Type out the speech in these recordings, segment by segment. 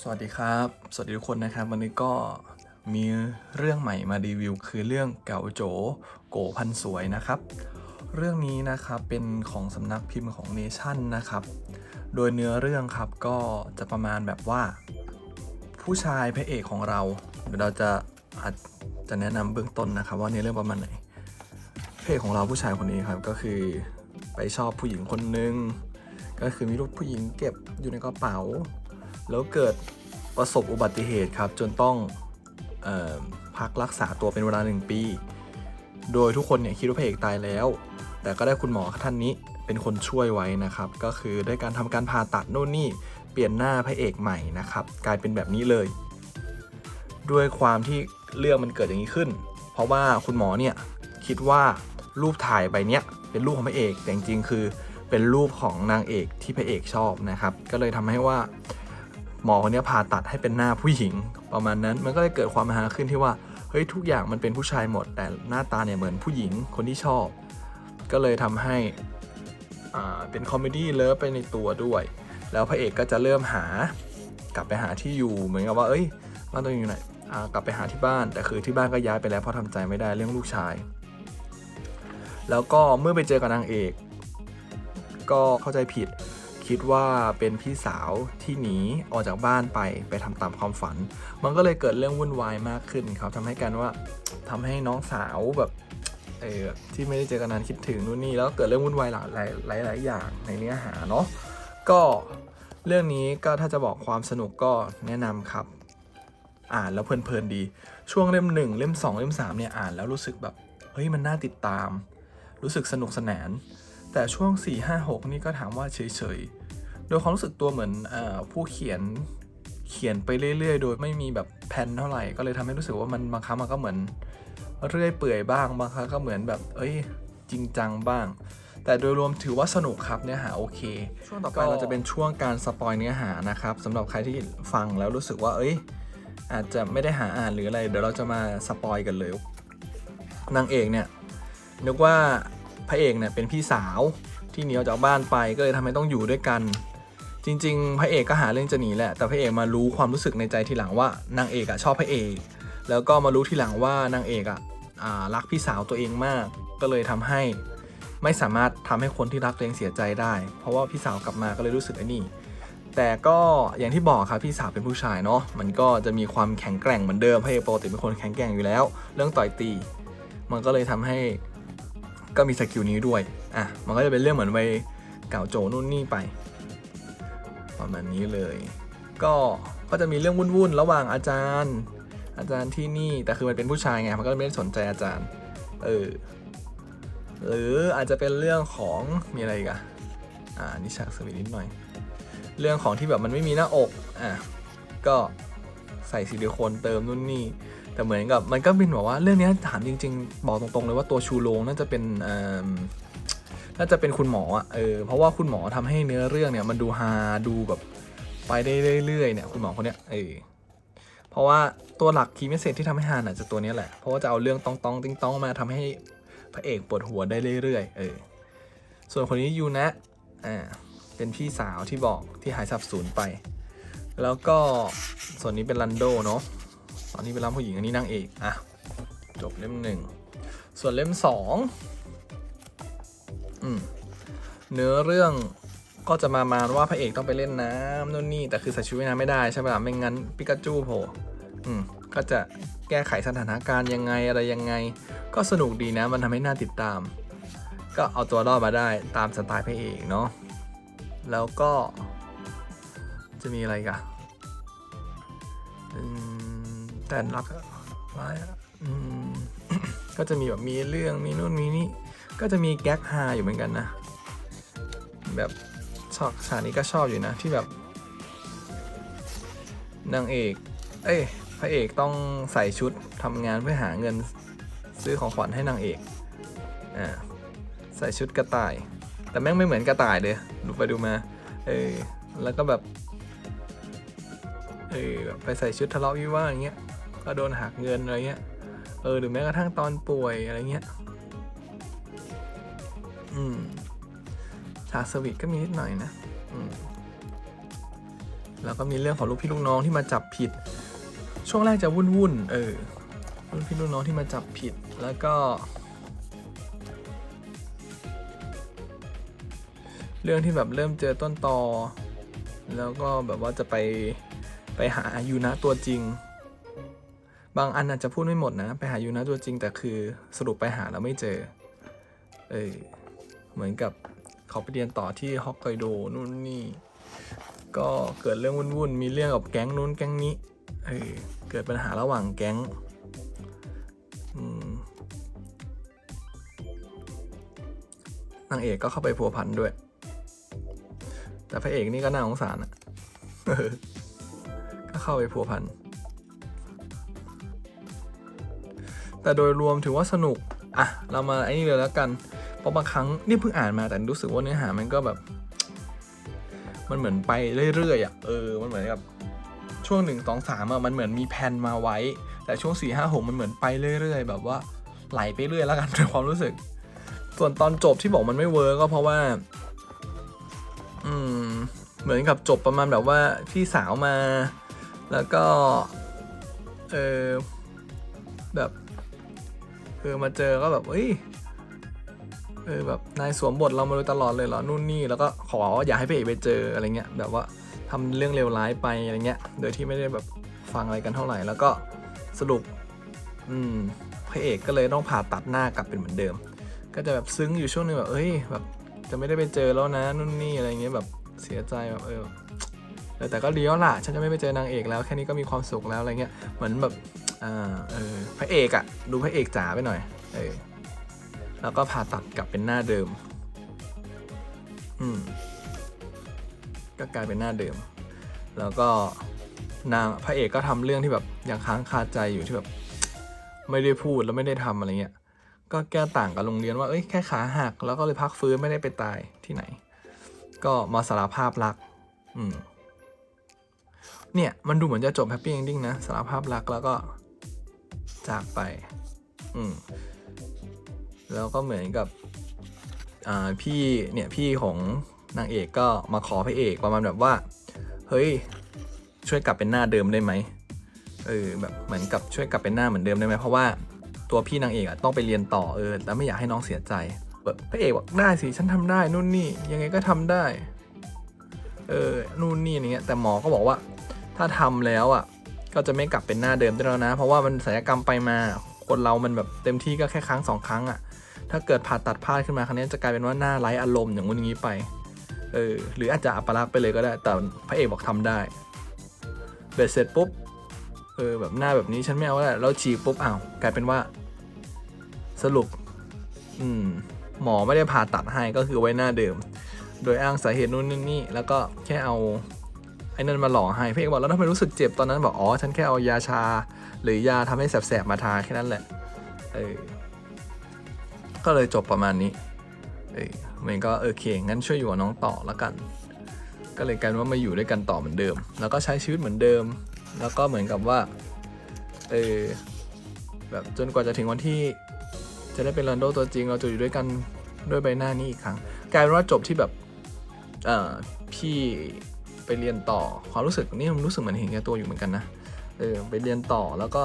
สวัสดีครับ สวัสดีทุกคนนะครับ วันนี้ก็มีเรื่องใหม่มารีวิว คือเรื่องเก๋าโจโกพันสวยนะครับ เรื่องนี้นะครับเป็นของสำนักพิมพ์ของเนชั่นนะครับ โดยเนื้อเรื่องครับก็จะประมาณแบบว่า ผู้ชายพระเอกของเราเดี๋ยวเราจะอาจจะแนะนำเบื้องต้นนะครับ ว่าเนื้อเรื่องประมาณไหนพระเอกของเราผู้ชายคนนี้ครับก็คือไปชอบผู้หญิงคนหนึ่งก็คือมีรูปผู้หญิงเก็บอยู่ในกระเป๋า แล้วเกิด ประสบอุบัติเหตุครับจนต้องออพักรักษาตัวเป็นเวลาหนึ่งปี โดยทุกคนเนี่ยคิดว่าพระเอกตายแล้ว แต่ก็ได้คุณหมอท่านนี้เป็นคนช่วยไว้นะครับ ก็คือด้วยการทำการผ่าตัดโน่นนี่เปลี่ยนหน้าพระเอกใหม่นะครับ กลายเป็นแบบนี้เลย ด้วยความที่เรื่องมันเกิดอย่างนี้ขึ้น เพราะว่าคุณหมอเนี่ยคิดว่ารูปถ่ายใบเนี้ยเป็นรูปของพระเอกแต่จริงๆคือเป็นรูปของนางเอกที่พระเอกชอบนะครับ ก็เลยทำให้ว่า หมอคนนี้ผ่าตัดให้เป็นหน้าผู้หญิง ประมาณนั้นมันก็เลยเกิดความฮาขึ้นที่ว่าเฮ้ยทุกอย่างมันเป็นผู้ชายหมด แต่หน้าตาเนี่ยเหมือนผู้หญิงคนที่ชอบ ก็เลยทำให้อ่าเป็นคอมเมดี้เลิฟไปในตัวด้วย แล้วพระเอกก็จะเริ่มหากลับไปหาที่อยู่เหมือนกับว่าเอ้ยบ้านตัวเองอยู่ไหนอ่ากลับไปหาที่บ้าน แต่คือที่บ้านก็ย้ายไปแล้วเพราะทำใจไม่ได้เรื่องลูกชาย แล้วก็เมื่อไปเจอกับนางเอก ก็เข้าใจผิด คิดว่าเป็นพี่สาวที่หนีออกจากบ้านไปไปทำตามความฝัน มันก็เลยเกิดเรื่องวุ่นวายมากขึ้นครับทำให้กันว่าทำให้น้องสาวแบบเออที่ไม่ได้เจอกันนานคิดถึงนู่นนี่แล้วเกิดเรื่องวุ่นวายหลายหลายหลายอย่างในเนื้อหาเนาะก็เรื่องนี้ก็ถ้าจะบอกความสนุกก็แนะนำครับ อ่านแล้วเพลินๆดี ช่วงเล่มหนึ่งเล่มสองเล่มสามเนี่ยอ่านแล้วรู้สึกแบบเฮ้ยมันน่าติดตาม รู้สึกสนุกสนาน แต่ช่วง 4 5 6 นี่ก็ถามว่าเฉยๆ โดยความรู้สึกตัวเหมือนเออผู้เขียนเขียนไปเรื่อย ๆ โดยไม่มีแบบแพนเท่าไหร่ ก็เลยทำให้รู้สึกว่ามันบางครั้งมันก็เหมือน เรื่อยเปื่อยบ้างบางครั้งก็เหมือนแบบ เอ้ย จริงจังบ้าง แต่โดยรวมถือว่าสนุกครับเนื้อหาโอเค ช่วงต่อไปเราจะเป็นช่วงการสปอยเนื้อหานะครับสำหรับใครที่ฟังแล้วรู้สึกว่า เอ้ย อาจจะไม่ได้หาอ่านหรืออะไร เดี๋ยวเราจะมาสปอยกันเลยนางเอกเนี่ยนึกว่า พระเอกเนี่ยเป็นพี่สาวที่หนีออกจากบ้านไปก็เลยทำให้ต้องอยู่ด้วยกัน จริง ๆ พระเอกก็หาเรื่องจะหนีแหละแต่พระเอกมารู้ความรู้สึกในใจทีหลังว่านางเอกอะชอบพระเอก แล้วก็มารู้ทีหลังว่านางเอกอะอ่ารักพี่สาวตัวเองมาก ก็เลยทำให้ไม่สามารถทำให้คนที่รักตัวเองเสียใจได้ เพราะว่าพี่สาวกลับมาก็เลยรู้สึกไอ้นี่แต่ก็อย่างที่บอกครับพี่สาวเป็นผู้ชายเนาะมันก็จะมีความแข็งแกร่งเหมือนเดิมพระเอกปกติเป็นคนแข็งแกร่งอยู่แล้ว เรื่องต่อยตี มันก็เลยทำให้ ก็มีสกิลนี้ด้วย อะ มันก็จะเป็นเรื่องเหมือนไปเก่าโจนู่นนี่ไปประมาณนี้เลย ก็ ก็จะมีเรื่องวุ่นๆ ระหว่างอาจารย์ อาจารย์ที่นี่ แต่คือมันเป็นผู้ชายไง มันก็ไม่ได้สนใจอาจารย์ เออ หรืออาจจะเป็นเรื่องของ มีอะไรกอะอ่านิชากสวีนิดหน่อย เรื่องของที่แบบมันไม่มีหน้าอก อะ ก็ใส่ซิลิโคนเติมนู่นนี่ แต่เหมือนกับมันก็เป็นแบบว่าเรื่องนี้ถามจริง ๆ บอกตรงๆเลยว่าตัวชูโรงน่าจะเป็นน่าจะเป็นคุณหมออะเออเพราะว่าคุณหมอทำให้เนื้อเรื่องเนี่ยมันดูฮาดูแบบไปได้เรื่อยๆเนี่ยคุณหมอคนเนี้ยเออเพราะว่าตัวหลักคีย์เมสเซจที่ทำให้ฮาน่ะจะตัวนี้แหละเพราะว่าจะเอาเรื่องตองตองๆติ้งต้องมาทำให้พระเอกปวดหัวได้เรื่อยๆเออส่วนคนนี้ยูนะอ่าเป็นพี่สาวที่บอกที่หายสับสูญไป แล้วก็ส่วนนี้เป็นลันโดเนาะ อนนี้เป็นรับผู้หญิงอันนี้นางเอกอะจบเล่มหนึ่งส่วนเล่มสองอืมเนื้อเรื่องก็จะมามาว่าพระเอกต้องไปเล่นน้ำนู่นนี่แต่คือใส่ชุดว่ายน้ำไม่ได้ใช่ไหมล่ะไม่งั้นปิกาจูโผล่อืมก็จะแก้ไขสถานการณ์ยังไงอะไรยังไง ก็สนุกดีนะมันทำให้น่าติดตาม ก็เอาตัวรอดมาได้ตามสไตล์พระเอกเนาะแล้วก็จะมีอะไรกันอืม แต่รักร้ายอะก็จะมีแบบมีเรื่องมีนู่นมีนี่ก็จะมีแก๊กฮาอยู่เหมือนกันนะ แบบชอบฉากนี้ก็ชอบอยู่นะที่แบบนางเอก เอ้ยพระเอกต้องใส่ชุดทำงานเพื่อหาเงินซื้อของขวัญให้นางเอกอ่าใส่ชุดกระต่าย แต่แม่งไม่เหมือนกระต่ายเลยดูไปดูมา เออแล้วก็แบบ เออแบบไปใส่ชุดทะเลาะวิวาอย่างเงี้ย ก็โดนหักเงินอะไรเงี้ย เออหรือแม้กระทั่งตอนป่วยอะไรเงี้ย อืมฉากสวีทก็มีนิดหน่อยนะ อืมแล้วก็มีเรื่องของลูกพี่ลูกน้องที่มาจับผิด ช่วงแรกจะวุ่นวุ่นเออลูกพี่ลูกน้องที่มาจับผิดแล้วก็ เรื่องที่แบบเริ่มเจอต้นตอ แล้วก็แบบว่าจะไปไปหายูนะตัวจริง บางอันอาจจะพูดไม่หมดนะ ไปหายูนะตัวจริงแต่คือสรุปไปหาแล้วไม่เจอ เออเหมือนกับเขาไปเรียนต่อที่ฮอกไกโดนู่นนี่ ก็เกิดเรื่องวุ่นๆ มีเรื่องกับแก๊งนู้นแก๊งนี้ เออเกิดปัญหาระหว่างแก๊งนางเอกก็เข้าไปพัวพันด้วย แต่พระเอกนี่ก็น่าสงสารอะก็เข้าไปพัวพัน แต่โดยรวมถือว่าสนุก อะ เรามาไอ้นี่เลยแล้วกัน เพราะบางครั้งนี่เพิ่งอ่านมาแต่รู้สึกว่าเนื้อหามันก็แบบ มันเหมือนไปเรื่อยๆอะ เออ มันเหมือนกับช่วงหนึ่งสองสามอะ มันเหมือนมีแผนมาไว้ แต่ช่วงสี่ห้าหกมันเหมือนไปเรื่อยๆ แบบว่าไหลไปเรื่อยแล้วกันในความรู้สึก ส่วนตอนจบที่บอกมันไม่เวิร์กก็เพราะว่า อืม เหมือนกับจบประมาณแบบว่าพี่สาวมา แล้วก็ เออแบบ ออมาเจอก็แบบเอ้ยเออแบบนายสวมบทเรามาโดยตลอดเลยเหรอนู่นนี่แล้วก็ขออย่าให้พระเอกไปเจออะไรเงี้ยแบบว่าทำเรื่องเลวร้ายไปอะไรเงี้ย โดยที่ไม่ได้แบบฟังอะไรกันเท่าไหร่ แล้วก็สรุป อืมพระเอกก็เลยต้องผ่าตัดหน้ากลับเป็นเหมือนเดิม ก็จะแบบซึ้งอยู่ช่วงนึงแบบเอ้ยแบบจะไม่ได้ไปเจอแล้วนะนู่นนี่อะไรเงี้ยแบบเสียใจแบบเออ แต่ก็ดีแล้วล่ะ ฉันจะไม่ไปเจอนางเอกแล้วแค่นี้ก็มีความสุขแล้วอะไรเงี้ย เหมือนแบบอ่าเออพระเอกอะดูพระเอกจ๋าไปหน่อย เออ แล้วก็ผ่าตัดกลับเป็นหน้าเดิม อืม ก็กลายเป็นหน้าเดิม แล้วก็นางพระเอกก็ทำเรื่องที่แบบยังค้างคาใจอยู่ที่แบบ ไม่ได้พูดแล้วไม่ได้ทำอะไรเงี้ย ก็แก้ต่างกับโรงเรียนว่าเอ้ยแค่ขาหักแล้วก็เลยพักฟื้นไม่ได้ไปตายที่ไหน ก็มาสารภาพรัก อืม เนี่ย มันดูเหมือนจะจบแฮปปี้เอนดิ้งนะสารภาพรักแล้วก็จากไป อืม แล้วก็เหมือนกับ อ่า พี่ เนี่ย พี่ของนางเอกก็มาขอพระเอกประมาณแบบว่า เฮ้ย ช่วยกลับเป็นหน้าเดิมได้ไหม เออ แบบ เหมือนกับช่วยกลับเป็นหน้าเหมือนเดิมได้ไหม เพราะว่าตัวพี่นางเอกอะต้องไปเรียนต่อ เออ แล้วไม่อยากให้น้องเสียใจ แบบพระเอกบอกได้สิ ฉันทำได้ นู่นนี่ ยังไงก็ทำได้ เออ นู่นนี่อย่างเงี้ย แต่หมอก็บอกว่า ถ้าทำแล้วอะ ก็จะไม่กลับเป็นหน้าเดิมได้แล้วนะ เพราะว่ามันศัลยกรรมไปมา คนเรามันแบบเต็มที่ก็แค่ครั้งสองครั้งอะ ถ้าเกิดผ่าตัดพลาดขึ้นมาครั้งนี้จะกลายเป็นว่าหน้าไร้อารมณ์อย่างงู้นอย่างนี้ไป เออ หรืออาจจะอัปลักษณ์ไปเลยก็ได้ แต่พระเอกบอกทำได้เบ็ดเสร็จปุ๊บ เออแบบหน้าแบบนี้ฉันไม่เอาแล้วแล้วฉีกปุ๊บอ้าวกลายเป็นว่า สรุป อืม หมอไม่ได้ผ่าตัดให้ก็คือไว้หน้าเดิม โดยอ้างสาเหตุนู่นนี่นี่แล้วก็แค่เอา ไอ้นั่นมาหล่อให้พระเอกบอกแล้วทำไมรู้สึกเจ็บตอนนั้นบอกอ๋อฉันแค่เอายาชา หรือยาทำให้แสบๆมาทาแค่นั้นแหละเออก็เลยจบประมาณนี้เออเมือนก็โอเคงั้นช่วยอยู่กับน้องต่อแล้วกัน ก็เลยกลายเป็นว่ามาอยู่ด้วยกันต่อเหมือนเดิม แล้วก็ใช้ชีวิตเหมือนเดิม แล้วก็เหมือนกับว่าเออแบบจนกว่าจะถึงวันที่จะได้เป็นรันโดตัวจริงเราจะอยู่ด้วยกันด้วยใบหน้านี้อีกครั้ง กลายเป็นว่าจบที่แบบเอ่อพี่ ไปเรียนต่อความรู้สึกนี่มันรู้สึกเหมือนเห็นแก่ตัวอยู่เหมือนกันนะเออไปเรียนต่อแล้วก็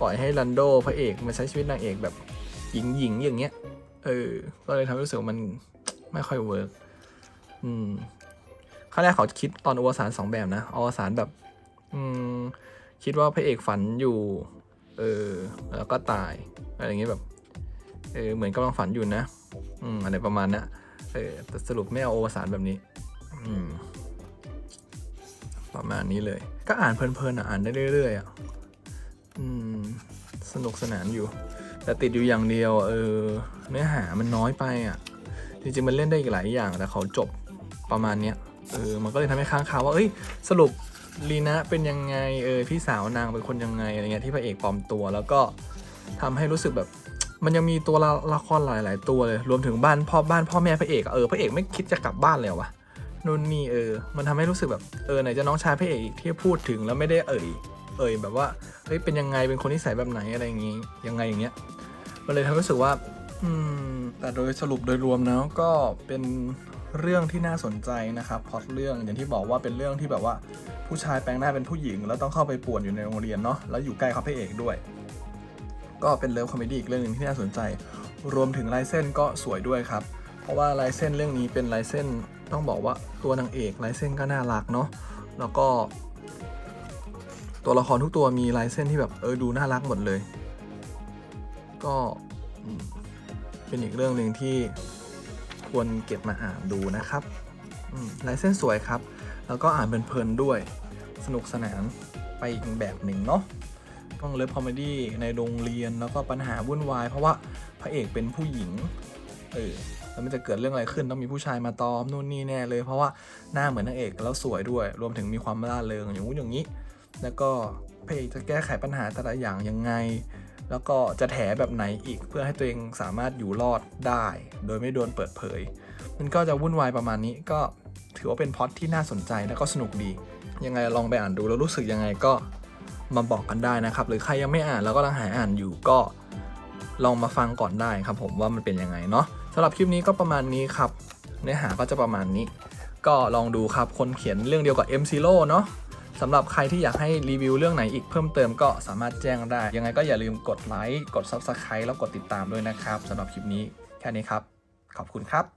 ปล่อยให้รันโดพระเอกมาใช้ชีวิตนางเอกแบบหญิงหญิงๆอย่างเงี้ยเออก็เลยทำให้รู้สึกมันไม่ค่อยเวิร์กอืมขั้นแรกเขาคิดตอนอวสานสองแบบนะอวสานแบบ อืมคิดว่าพระเอกฝันอยู่ เออแล้วก็ตายอะไรอย่างเงี้ยแบบเออเหมือนกำลังฝันอยู่นะ อืมอะไรประมาณนั้นเออแต่สรุปไม่เอาโอวสานแบบนี้ อืม ประมาณนี้เลย ก็อ่านเพลินๆอ่านได้เรื่อยๆอะอืมสนุกสนานอยู่ แต่ติดอยู่อย่างเดียวเออเนื้อหามันน้อยไปอะ จริงๆมันเล่นได้อีกหลายอย่างแต่เขาจบประมาณเนี้ยเออมันก็เลยทำให้ค้างคาว่าเอ้ยสรุปลีนะเป็นยังไงเออพี่สาวนางเป็นคนยังไงอะไรเงี้ยที่พระเอกปลอมตัว แล้วก็ทำให้รู้สึกแบบ มันยังมีตัวละละครหลาย ๆ ตัวเลย รวมถึงบ้านพ่อบ้านพ่อแม่พระเอกเออพระเอกไม่คิดจะกลับบ้านเลยเหรอวะ นู่นนี่เออ มันทำให้รู้สึกแบบเออไหนจะน้องชายพระเอกที่พูดถึงแล้วไม่ได้เอ่ย เอ่ยแบบว่าเฮ้ยเป็นยังไงเป็นคนนิสัยแบบไหนอะไรอย่างงี้ยังไงอย่างเงี้ยมันเลยทำให้รู้สึกว่า อืม แต่โดยสรุปโดยรวมแล้วก็เป็นเรื่องที่น่าสนใจนะครับพอตเรื่องอย่างที่บอกว่าเป็นเรื่องที่แบบว่าผู้ชายแปลงหน้าเป็นผู้หญิง แล้วต้องเข้าไปป่วนอยู่ในโรงเรียนเนาะแล้วอยู่ใกล้เขาพระเอกด้วย ก็เป็นเลิฟคอมเมดี้อีกเรื่องหนึ่งที่น่าสนใจ รวมถึงลายเส้นก็สวยด้วยครับ เพราะว่าลายเส้นเรื่องนี้เป็นลายเส้น ต้องบอกว่าตัวนางเอกลายเส้นก็น่ารักเนาะแล้วก็ ตัวละครทุกตัวมีลายเส้นที่แบบเออดูน่ารักหมดเลย ก็เป็นอีกเรื่องหนึ่งที่ควรเก็บมาอ่านดูนะครับลายเส้นสวยครับ แล้วก็อ่านเพลินๆด้วย สนุกสนานไปอีกแบบหนึ่งเนาะต้องเลิฟคอมเมดี้ในโรงเรียนแล้วก็ปัญหาวุ่นวาย เพราะว่าพระเอกเป็นผู้หญิง เออ แล้วมันจะเกิดเรื่องอะไรขึ้นต้องมีผู้ชายมาตอมนู่นนี่แน่เลย เพราะว่าหน้าเหมือนนางเอกแล้วสวยด้วย รวมถึงมีความร่าเริงอย่างนู้นอย่างนี้ แล้วก็พระเอกจะแก้ไขปัญหาแต่ละอย่างยังไง แล้วก็จะแถแบบไหนอีกเพื่อให้ตัวเองสามารถอยู่รอดได้ โดยไม่โดนเปิดเผย มันก็จะวุ่นวายประมาณนี้ก็ถือว่าเป็นพล็อตที่น่าสนใจและก็สนุกดี ยังไงลองไปอ่านดูแล้วรู้สึกยังไงก็มาบอกกันได้นะครับ หรือใครยังไม่อ่านแล้วก็กำลังหาอ่านอยู่ก็ลองมาฟังก่อนได้ครับผมว่ามันเป็นยังไงเนาะ สำหรับคลิปนี้ก็ประมาณนี้ครับ เนื้อหาก็จะประมาณนี้ ก็ลองดูครับคนเขียนเรื่องเดียวกับ M Zero เนาะสำหรับใครที่อยากให้รีวิวเรื่องไหนอีกเพิ่มเติมก็สามารถแจ้งได้ ยังไงก็อย่าลืมกดไลค์กด Subscribe แล้วกดติดตามด้วยนะครับสำหรับคลิปนี้แค่นี้ครับ ขอบคุณครับ